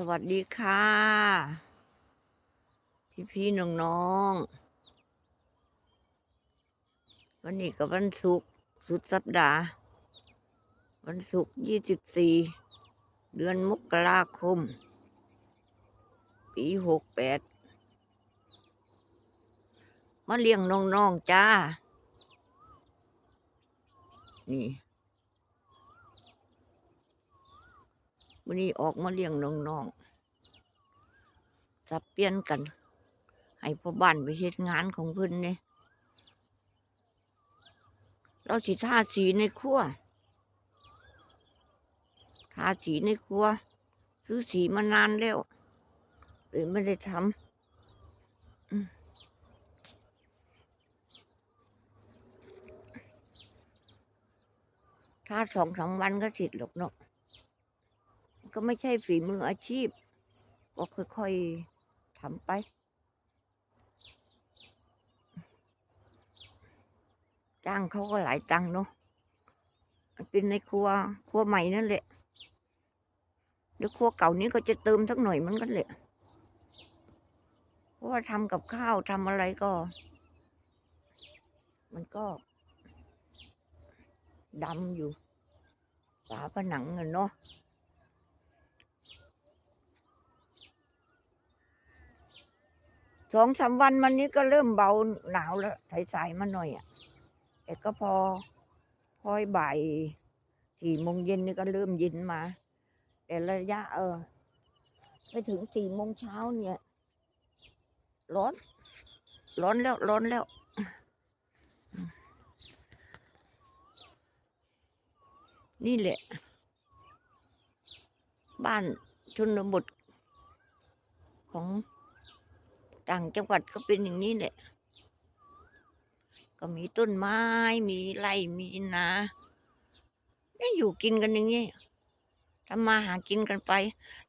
สวัสดีค่ะ พี่พี่น้องน้องๆวันนี้ก็วันศุกร์สุดสัปดาห์ วันศุกร์ยี่สิบสี่เดือนมกราคม ปีหกแปดมาเลี้ยงน้องๆจ้า นี่ วันนี้ออกมาเลี้ยงน้องๆสับเปลี่ยนกัน ให้พ่อบ้านไปเฮ็ดงานของเพิ่นเนี่ยเราสิทาสีในครัวทาสีในครัว ซื้อสีมานานแล้วเลยไม่ได้ทำถ้าสองสามวันก็เสร็จหรอกเนาะ ก็ไม่ใช่ฝีมืออาชีพ ก็ค่อยๆทำไป จ้างเขาก็หลายตังค์เนาะเป็นในครัวครัวใหม่นั่นแหละเดี๋ยวครัวเก่านี้ก็จะเติมสักหน่อยมันกันแหละเพราะว่าทำกับข้าวทำอะไรก็ มันก็ดำอยู่ฝาผนังเงินเนาะ สองสามวันมันนี้ก็เริ่มเบาหนาวแล้วสายๆมาหน่อยอะแต่ก็พอพอยบ่ายสี่โมงเย็นนี่ก็เริ่มเย็นมา แต่ระยะเออไปถึงสี่โมงเช้าเนี่ย ร้อน ร้อนแล้วร้อนแล้วนี่แหละ บ้านชนบทของ ต่างจังหวัดก็เป็นอย่างนี้แหละ ก็มีต้นไม้ มีไร่ มีนาเนี่อยู่กินกันอย่างนี้ทำมาหากินกันไป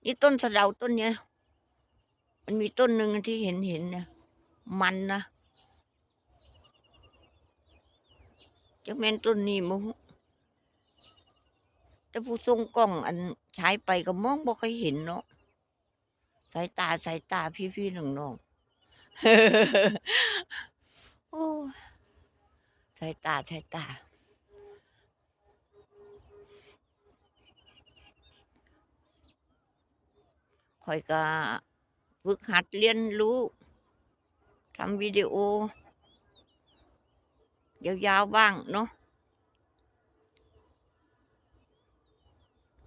นี่ต้นสะเดาต้นเนี้ย มันมีต้นหนึ่งที่เห็นเห็นเนี่ย มันนะจะแม่นต้นนี้มั้งแต่ผู้ทรงกล้องอันใช้ไปก็มองบ่เคยเห็นเนาะสายตาสายตาพี่ๆน้องๆ โอ้ยสายตาสายตา คอยก็ฝึกหัดเรียนรู้ทำวิดีโอ ยาวๆบ้างเนาะ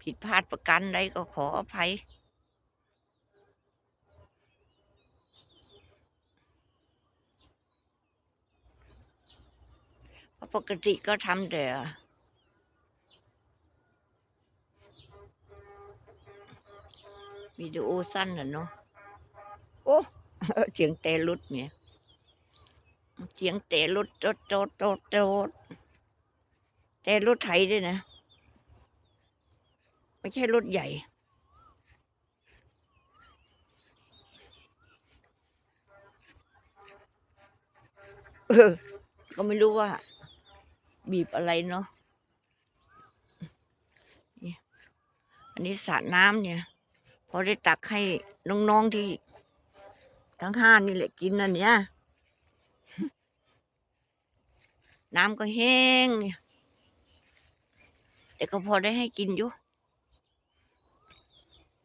ผิดพลาดประกันใดก็ขออภัย เพราะ ปกติก็ทำแต่วิดีโอสั้นน่ะเนาะ โอ้เสียงแต่รถเนี่ย เสียงแต่รถโตโตโตโตดแต่รถไถด้วยนะ ไม่ใช่รถใหญ่เออก็ไม่รู้ว่า บีบอะไรเนาะอันนี้สระน้ำเนี่ย พอได้ตักให้น้องๆที่ทั้งห้านี่แหละกินอันเนี้ยน้ำก็แห้งเนี่ย แต่ก็พอได้ให้กินอยู่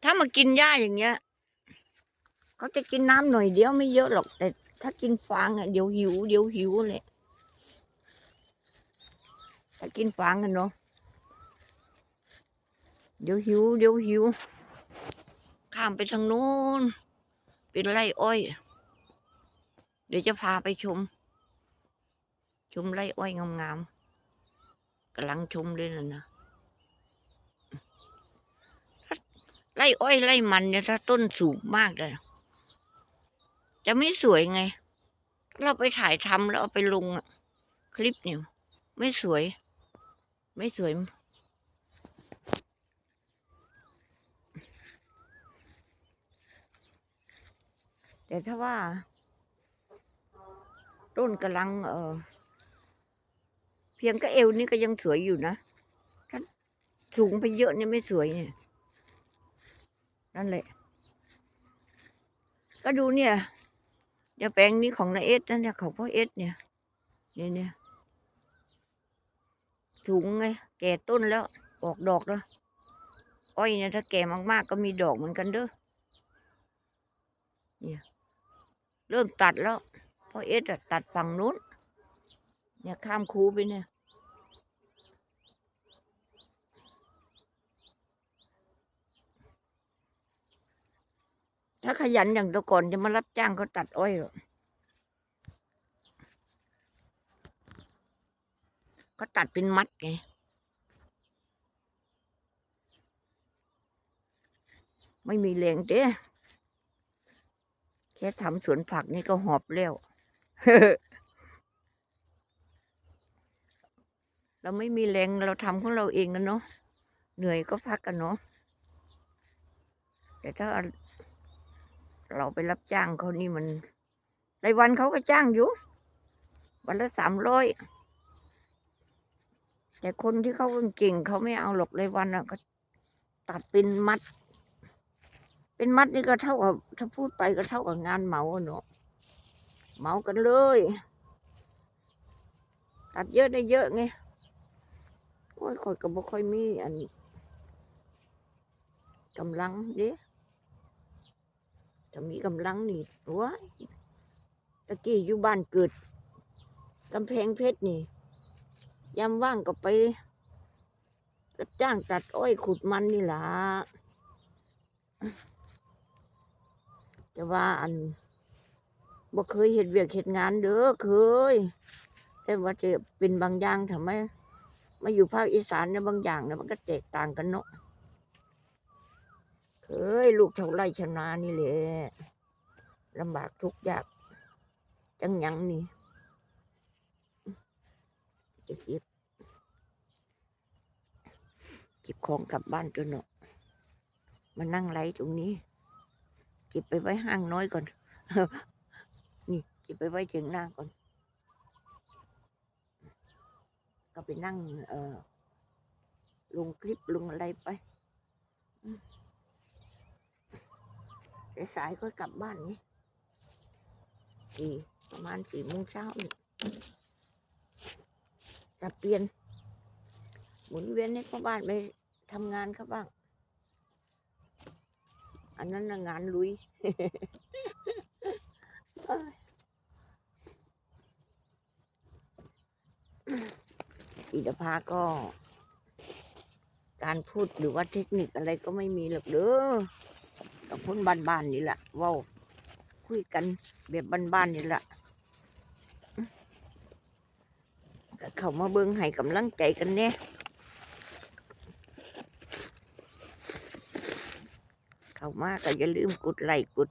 ถ้ามากินหญ้าอย่างเงี้ยเขาจะกินน้ำหน่อยเดียวไม่เยอะหรอก แต่ถ้ากินฟางอะเดี๋ยวหิว เดี๋ยวหิวแหละ ถ้ากินฟางกันเนาะเดี๋ยวหิวเดี๋ยวหิว ข้ามไปทางโน้นเป็นไร่อ้อย เดี๋ยวจะพาไปชม ชมไร่อ้อยงามๆกำลังชมเลยนะนะไร่อ้อยไร่มันเนี่ยถ้าต้นสูงมากเลยจะไม่สวยไง เราไปถ่ายทำแล้วเอาไปลงคลิปเนี่ยไม่สวย ไม่สวย แต่ถ้าว่า ต้นกำลัง เออเพียงก็เอวนี่ก็ยังสวยอยู่นะถ้าสูงไปเยอะเนี่ยไม่สวยเนี่ย นั่นแหละ ก็ดูเนี่ยเดี๋ยวแปลงนี้ของนาเอสนะเนี่ยของพ่อเอสเนี่ยเนี่ยเนี่ย ถุงไง แก่ต้นแล้ว ออกดอกแล้ว อ้อยเนี่ยถ้าแก่มากๆ ก็มีดอกเหมือนกันเด้อ เนี่ย เริ่มตัดแล้วพ่อเอสอะตัดฝั่งนู้น เนี่ยข้ามคูไปเนี่ยถ้าขยันอย่างตะก่อนจะมารับจ้างเขาตัดอ้อยหรอก เขาตัดเป็นมัดไงไม่มีแรงเด้แค่ทำสวนผักนี่ก็หอบแล้ว เราไม่มีแรงเราทำของเราเองกันเนาะ เหนื่อยก็พักกันเนาะ แต่ถ้าเราไปรับจ้างเขานี่มันรายวันเขาก็จ้างอยู่ วันละสามร้อย แต่คนที่เขาเก่งๆเขาไม่เอาหรอกรายวันอะก็ ตัดเป็นมัด เป็นมัดนี่ก็เท่ากับถ้าพูดไปก็เท่ากับงานเหมาเนาะเหมากันเลย ตัดเยอะได้เยอะไงโอ้ยคอยก็บ่ค่อยมีอันกำลังเด้ถ้ามีกำลังนี่ว้ายตะกี้อยู่บ้านเกิดกำแพงเพชรนี่ ยามว่างก็ไปรับจ้างตัดอ้อยขุดมันนี่ล่ะแต่ว่าอันบ่เคยเห็ดเวียกเห็ดงานเด้อเคย แต่ว่าจะเป็นบางอย่างทำไมมาอยู่ภาคอีสานเนี่ยบางอย่างเนี่ยมันก็แตกต่างกันเนาะเคยลูกเท่าไร่ชนะนี่แหละลำบากทุกข์ยากจังยังนี่ จะเก็บเก็บของกลับบ้านตัวเนาะมานั่งไลฟ์ตรงนี้ เก็บไปไว้ห้างน้อยก่อน นี่เก็บไปไว้ถึงหน้าก่อน ก็ไปนั่ง เอ่อลงคลิปลงอะไรไปสายๆก็กลับบ้านนี่สี่ประมาณสี่โมงเช้านี่ จะเปลี่ยน หมุนเวียนให้พ่อบ้านไปทำงานเขาบ้าง อันนั้นงานลุยอิทภาก็ การพูดหรือว่าเทคนิคอะไรก็ไม่มีหรอกเด้อกับคนบ้านๆนี่แหละว้าคุยกันแบบบ้านๆนี่แหละก็ เขามาเบิ่งให้กำลังใจกันเนี่ยเขามาก็อย่าลืมกดไลค์กด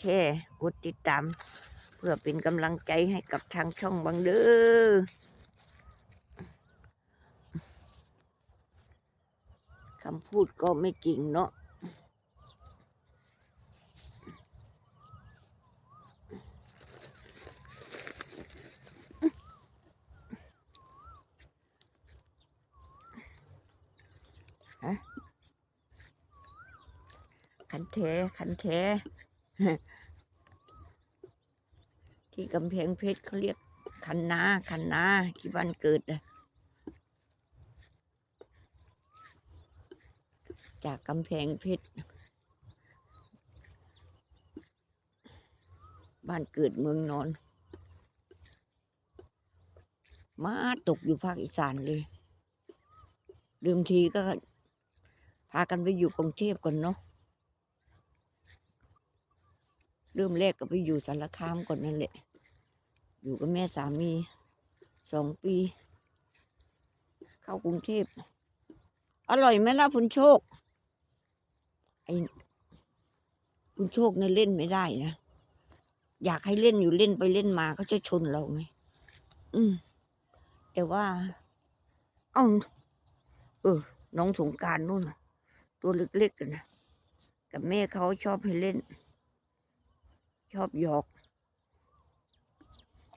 แชร์กดติดตาม เพื่อเป็นกำลังใจให้กับทางช่องบางเด้อคำพูดก็ไม่เก่งเนาะ ขันแขที่กำแพงเพชรเขาเรียกคันนาคันนาที่บ้านเกิดจากกำแพงเพชรบ้านเกิดเมืองนอนมาตกอยู่ภาคอีสานเลยเดิมทีก็พากันไปอยู่กรุงเทพก่อนเนาะ เริ่มแรกก็ไปอยู่สารคามก่อนนั่นแหละ อยู่กับแม่สามีสองปี เข้ากรุงเทพ อร่อยไหมล่ะคุณโชค ไอ้คุณโชคเนี่ยเล่นไม่ได้นะ อยากให้เล่นอยู่เล่นไปเล่นมาก็จะชนเราไง อืม แต่ว่าเอ้าเออ น้องสงการนู่น ตัวเล็กๆกันนะ กับแม่เขาชอบให้เล่น ชอบหยอก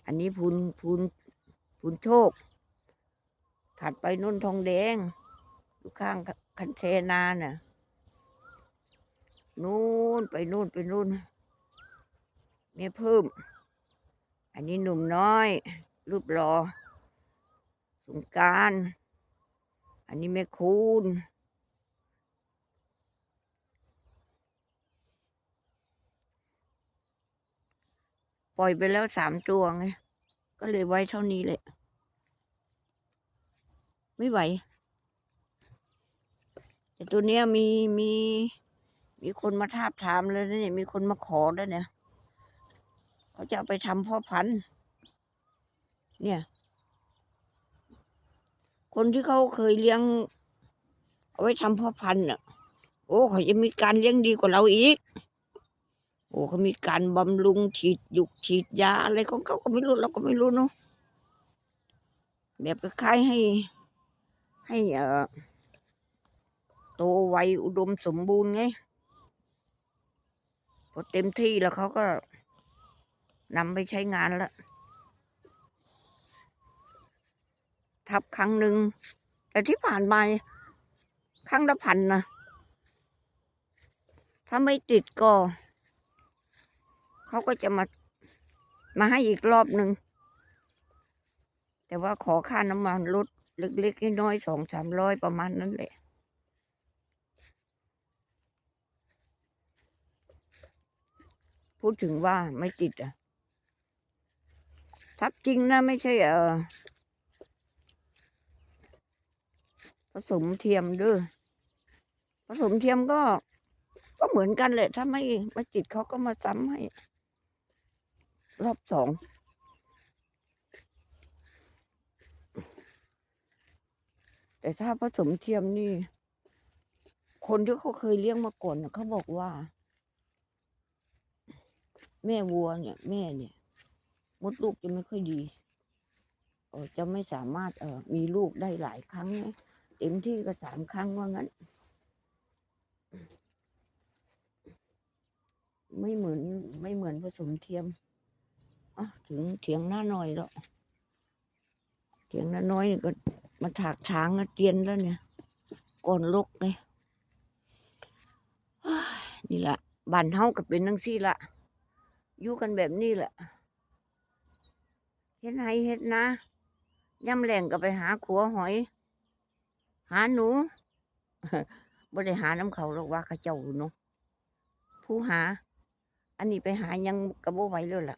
อันนี้พูนพูนพูนโชค ถัดไปนุ่นทองแดง อยู่ข้างคันเทนาน่ะ นู่นไปนู่นไปนู่นแม่เพิ่ม อันนี้หนุ่มน้อย รูปรอสงการ อันนี้แม่คูณ ปล่อยไปแล้วสามตัวไง ก็เลยไว้เท่านี้แหละ ไม่ไหว แต่ตัวเนี้ยมีมี มีคนมาทาบทามเลยนะเนี่ย มีคนมาขอแล้วเนี่ย เขาจะเอาไปทำพ่อพันธุ์ เนี่ย คนที่เขาเคยเลี้ยง เอาไว้ทำพ่อพันธุ์อะ โอ้เขาจะมีการเลี้ยงดีกว่าเราอีก โอ้เขามีการบำรุงฉีดยุกฉีดยาอะไรของเขาก็ไม่รู้เราก็ไม่รู้เนาะแบบคล้ายให้ ให้เอ่อโตไวอุดมสมบูรณ์ไงพอเต็มที่แล้วเขาก็นำไปใช้งานล้วทับครั้งหนึ่งแต่ที่ผ่านมาครั้งละพันนะถ้าไม่ติดก็ เขาก็จะมามาให้อีกรอบหนึ่ง แต่ว่าขอค่าน้ำมันลดเล็กๆน้อยๆสองสามร้อยประมาณนั้นแหละพูดถึงว่าไม่ติดอะ ทับจริงนะไม่ใช่เออผสมเทียมด้วยผสมเทียมก็ ก็เหมือนกันแหละ ถ้าไม่ไม่ติดเขาก็มาซ้ำให้ รอบสองแต่ถ้าผสมเทียมนี่ คนที่เขาเคยเลี้ยงมาก่อนเขาบอกว่า แม่วัวเนี่ย แม่เนี่ย มดลูกจะไม่ค่อยดีจะไม่สามารถเออมีลูกได้หลายครั้งนะเต็มที่ก็สามครั้งว่างั้น ไม่เหมือนไม่เหมือนผสมเทียม ถึงเถียงหน้าหน่อยแล้วเถียงหน้าน้อยนี่ก็มาถากช้างอะเตียนแล้วเนี่ยก่อนลกไงเฮ้ยนี่แหละบ้านเฮาก็เป็นนังซี่ละอยู่กันแบบนี้แหละเฮ็ดไห้เฮ็ดนะย่ำแรงก็ไปหาขัวหอย หาหนูบ่ได้หาน้ำเขาหรอกว่าเขาเจ้าเนาะผู้หา อันนี้ไปหายังกระโบไหวเลยล่ะ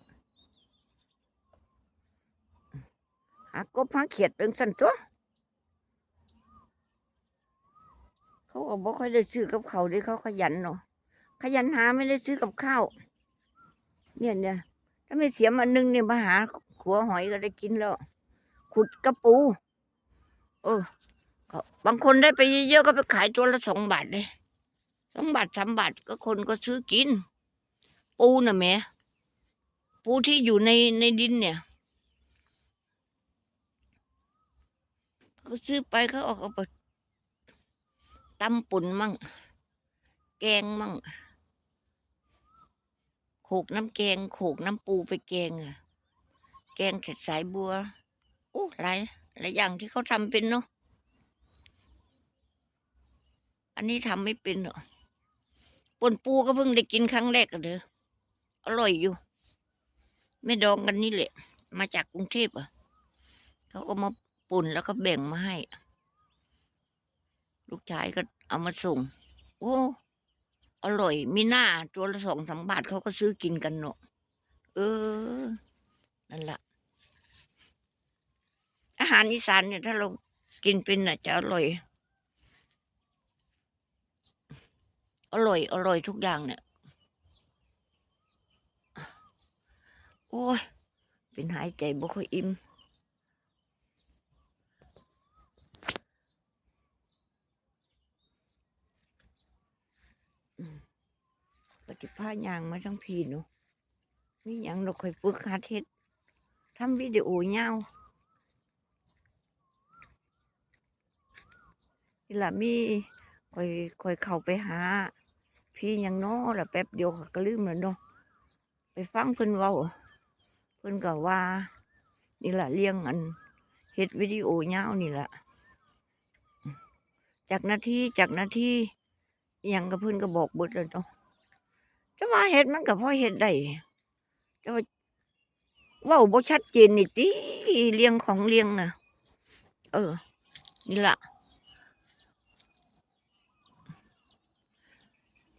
หากบหาเขียดเป็นสันตัว เขาบอกค่อยได้ซื้อกับเขาวด้เขาขยันเนาะขยันหาไม่ได้ซื้อกับข้าวเนี่ยเนี่ยถ้าไม่เสียมันนึงเนี่ยมาหาขัวหอยก็ได้กินแล้ว ขุดกระปู เออบางคนได้ไปเยอะๆก็ไปขายตัวละสองบาทเลยสองบาทสามบาทก็คนก็ซื้อกิน ปูน่ะแม่ปูที่อยู่ในในดินเนี่ย เขาซื้อไปเขาเอาเอาไปตำปุ่นมั่ง แกงมั่งโขกน้ำแกงโขกน้ำปูไปแกงอะ แกงเข็ดสายบัวโอ้หลายหลายอย่างที่เขาทำเป็นเนาะอันนี้ทำไม่เป็นหรอกป่นปูก็เพิ่งได้กินครั้งแรกกันเด้ออร่อยอยู่ ไม่ดองกันนี่แหละ มาจากกรุงเทพอะ เขาก็มา ปุ่นแล้วก็แบ่งมาให้ ลูกชายก็เอามาส่ง โอ้อร่อย มีหน้าตัวละสองสามบาทเขาก็ซื้อกินกันเนาะเออ นั่นแหละอาหารอีสานเนี่ย ถ้าเรากินเป็นน่ะ จะอร่อย อร่อย อร่อยทุกอย่างเนี่ย โอ้ย เป็นหายใจบ่ค่อยอิ่ม ปฏิภายางมาทั้งพีนาะมีหยังเราค่อยฝึกหาเทศทำวิดีโอยาวนี่ล่ะมีคอยคอยเข้าไปหา พี่ยังนาะแล้วแป๊บเดียวก็ลืมแล้วเนาะไปฟังเพิ่นเว้าเพิ่นก็ว่านี่ล่ะเลี้ยงอันเฮ็ดวิดีโอยานี่ล่ะจากนาทีจากนาทีอิหยังก็เพิ่นก็บอกบิดแล้วเนาะ แต่ว่าเฮ็ดมันก็พอเฮ็ดได้แต่ว่าว้าบ่ชัดเจนนี่ติเรียงของเรียงน่ะ เออ นี่ละ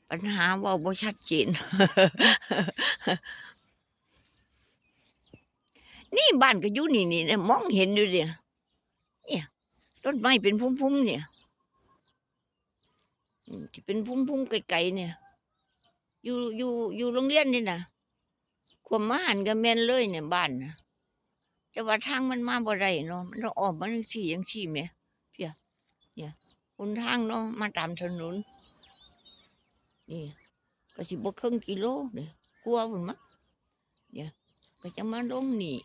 ปัญหาว้าบ่ชัดเจนนี่บ้านก็อยู่นี่นี่เนี่ยมองเห็นอยู่เดะเนี่ยต้นไม้เป็นพุ่มๆเนี่ยที่เป็นพุ่มๆไกลๆเนี่ย อยู่อยู่อยู่โรงเรียนนี่นะควมมาหันก็แม่นเลยเนี่ยบ้านนะแต่ว่าทางมันมาบ่ได้เนาะมันต้องออมมาจังซี่จังซี่แหมเพียเนี่ยหนทางเนาะมาตามถนนนี่ก็สิบ่ครึ่งกิโลเนี่กลัวพุ่นมั้งเนี่ยก็จะมาลงนี่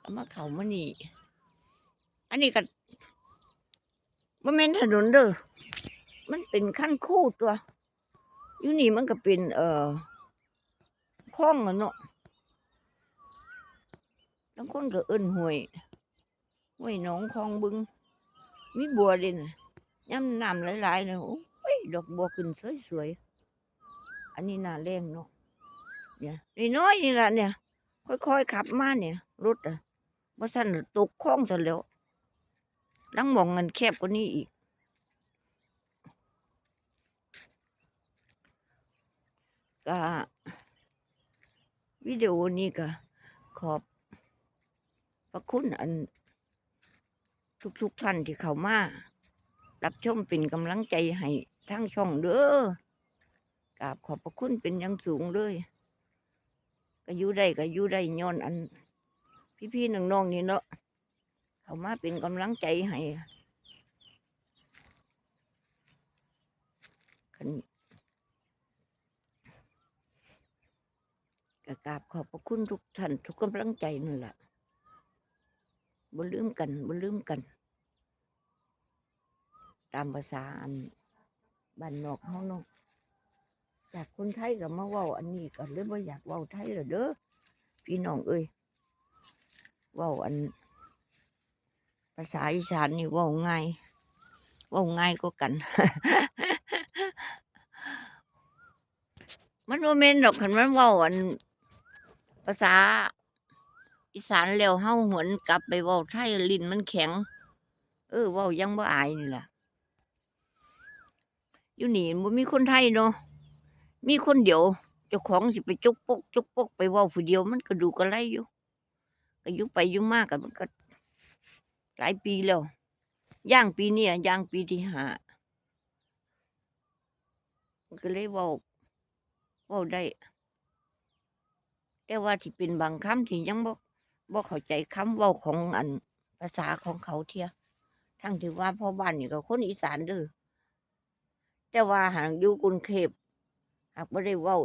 ก็มาเข้ามานี่ อันนี้ก็บ่แม่นถนนเด้อมันเป็นคันคู่ตัว อยู่นี่มันก็เป็น เอ่อคลองอะเนาะบางคนก็เอิ้นห้วยห้วยหนองคลองบึง มีบัวด้น่ะยามน้ำหลายๆน่ะโอ้ยดอกบัวขึ้นสวยๆ อันนี้น้าแล้งเนาะ เนี่ยน้อยๆนี่ละเนี่ย ค่อยๆขับมาเนี่ย รถอะบ่ซั้นน่ะตกคลองซะแล้วลังมองมันแคบกว่านี้อีก ก็วิดีโอนี้ก็ขอบพระคุณอัน ทุกๆท่านที่เข้ามารับชมเป็นกำลังใจให้ทั้งช่องเด้อกราบขอบพระคุณเป็นอย่างสูงเลยก็อยู่ได้ก็อยู่ได้ย้อนอัน พี่ๆน้องๆนี่เนาะเข้ามาเป็นกำลังใจให้คัน ก็กราบขอบพระคุณทุกท่านทุกกำลังใจนั่นแหละบ่ลืมกันบ่ลืมกัน ตามภาษาอันบ้านนอกเฮาเนาะจากคนไทยก็มาเว้าอันนี้ก็เลยบ่อยากเว้าไทยแล้วเด้อพี่น้องเอ้ยเว้าอัน ภาษาอีสานนี่เว้าง่ายเว้าง่ายก็กัน มันบ่แม่นดอกคันมันเว้าอัน ภาษา อีสานแล้วเฮาหวนกลับไปเว้าไทยลิ้นมันแข็ง เออเว้ายังบ่อายนี่ล่ะอยู่นี่บ่มีคนไทยเนาะมีคนเดียวเจ้าของสิไปจุกปกจุกปกไปเว้าผู้เดียวมันก็ดูกระไรอยู่ก็อยู่ไปอยู่มาก็มันก็ หลายปีแล้วย่างปีเนี้ยย่างปีที่ห้ามันก็เลยเว้าเว้าได้ แต่ว่าที่เป็นบางคำที่ยังบ่บ่เข้าใจคำเว้าของอันภาษาของเขาเทียทั้งที่ว่าพ่อบ้านนี่ก็คนอีสานเด้อแต่ว่าหากอยู่กรุงเทพหากบ่ได้เว้า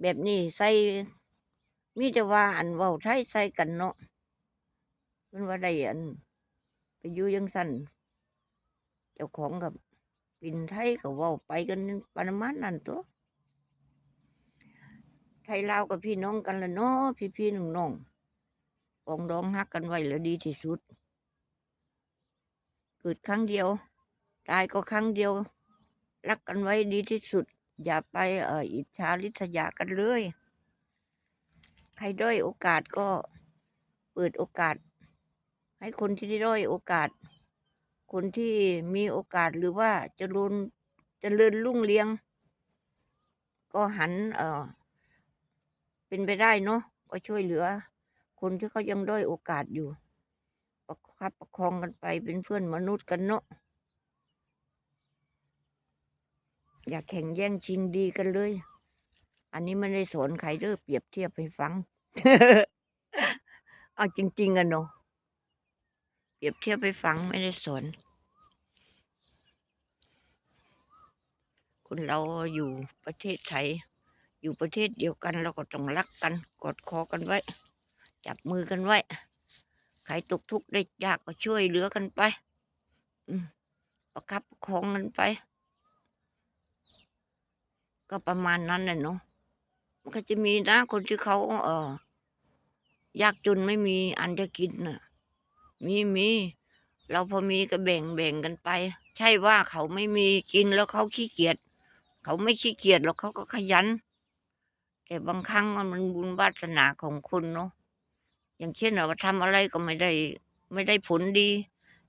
แบบนี้ใส่มีแต่ว่าอันเว้าไทยใส่กันเนาะเพิ่นว่าได้อันไปอยู่จังซั่นเจ้าของก็เป็นไทยก็เว้าไปกันประมาณนั้นตัว ไทยลาวกับพี่น้องกันละเนาะพี่พี่น้องน้องปองดองฮักกันไว้แล้วดีที่สุด เกิดครั้งเดียว ตายก็ครั้งเดียว รักกันไว้ดีที่สุด อย่าไปเอ่ออิจฉาริษยากันเลย ใครด้อยโอกาสก็เปิดโอกาส ให้คนที่ได้ด้อยโอกาส คนที่มีโอกาสหรือว่าเจริญเจริญรุ่งเรืองก็หันเอ่อ เป็นไปได้เนาะก็ช่วยเหลือ คนที่เขายังด้อยโอกาสอยู่ ประคับประคองกันไปเป็นเพื่อนมนุษย์กันเนาะอย่าแข่งแย่งชิงดีกันเลย อันนี้ไม่ได้สอนใครเด้อเปรียบเทียบให้ฟัง เอาจริงๆกันเนาะเปรียบเทียบให้ฟังไม่ได้สอนคนเราอยู่ประเทศไทย อยู่ประเทศเดียวกันเราก็ต้องรักกัน กอดคอกันไว้ จับมือกันไว้ ใครตกทุกข์ได้ยากก็ช่วยเหลือกันไปประคับประคองกันไป ก็ประมาณนั้นแหละเนาะมันก็จะมีนะคนที่เขาเออยากจนไม่มีอันจะกินน่ะ มีมีเราพอมีก็แบ่งแบ่งกันไป ใช่ว่าเขาไม่มีกินแล้วเขาขี้เกียจเขาไม่ขี้เกียจหรอกเขาก็ขยัน แต่บางครั้งมันบุญวาสนาของคนเนาะอย่างเช่นว่าทำอะไรก็ไม่ได้ ไม่ได้ผลดี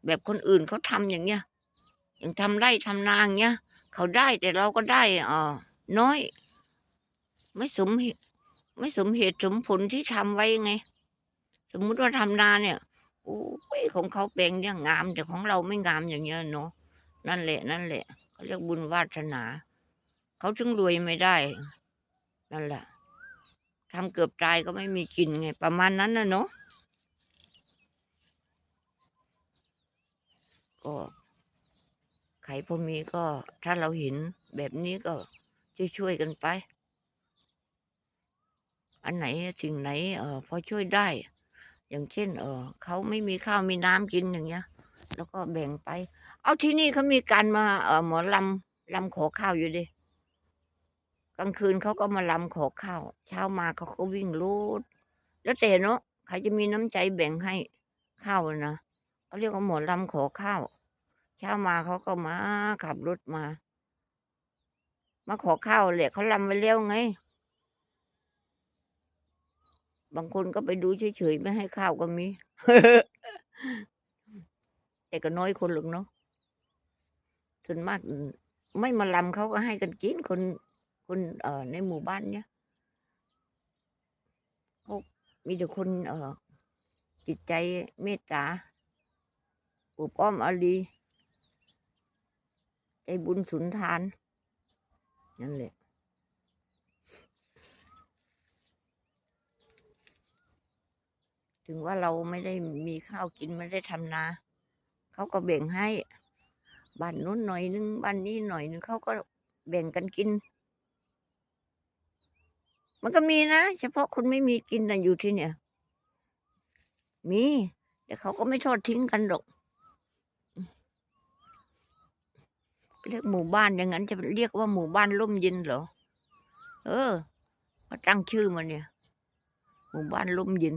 แบบคนอื่นเขาทำอย่างเงี้ยอย่างทำไร่ทำนาอย่างเงี้ยเขาได้แต่เราก็ได้อ่อน้อย ไม่สมไม่สมเหตุสมผลที่ทำไว้ไง สมมุติว่าทำนาเนี่ยโอ้ยของเขาแปลงเนี่ยงาม แต่ของเราไม่งามอย่างเงี้ยเนาะนั่นแหละ นั่นแหละเขาเรียกบุญวาสนา เขาถึงรวยไม่ได้ นั่นแหละ ทำเกือบตายก็ไม่มีกินไง ประมาณนั้นนะเนาะก็ใครพอมีก็ถ้าเราเห็นแบบนี้ก็ช่วยๆกันไป อันไหนสิ่งไหนเออพอช่วยได้ อย่างเช่น เออเขาไม่มีข้าวมีน้ำกินอย่างเงี้ย แล้วก็แบ่งไป เอาที่นี่เขามีการมาเออหมอลำลำขอข้าวอยู่ดิ กลางคืนเขาก็มาลำขอข้าว เช้ามาเขาก็วิ่งรูด แล้วแต่เนาะใครจะมีน้ำใจแบ่งให้ข้าวนะเขาเรียกว่าหมอลำขอข้าว เช้ามาเขาก็มาขับรถมา มาขอข้าวแหละเขาลำไว้แล้วไง บางคนก็ไปดูเฉยๆไม่ให้ข้าวก็มี แต่ก็น้อยคนหรอกเนาะส่วนมากไม่มาลำเขาก็ให้กันกินคน คนเอ่อในหมู่บ้านเนี้ยเขามีแต่คนเอ่อจิตใจเมตตาอุปอ้อมอารีใจบุญสุนทาน นั่นแหละถึงว่าเราไม่ได้มีข้าวกินไม่ได้ทำนา เขาก็แบ่งให้บ้านนู้นหน่อยนึงบ้านนี้หน่อยนึงเขาก็แบ่งกันกิน มันก็มีนะ เฉพาะคนไม่มีกินนะอยู่ที่เนี่ย มีแต่เขาก็ไม่ทอดทิ้งกันหรอกเรียกหมู่บ้านอย่างนั้นจะเรียกว่าหมู่บ้านร่มเย็นเหรอ เออมาตั้งชื่อมันเนี่ย หมู่บ้านร่มเย็น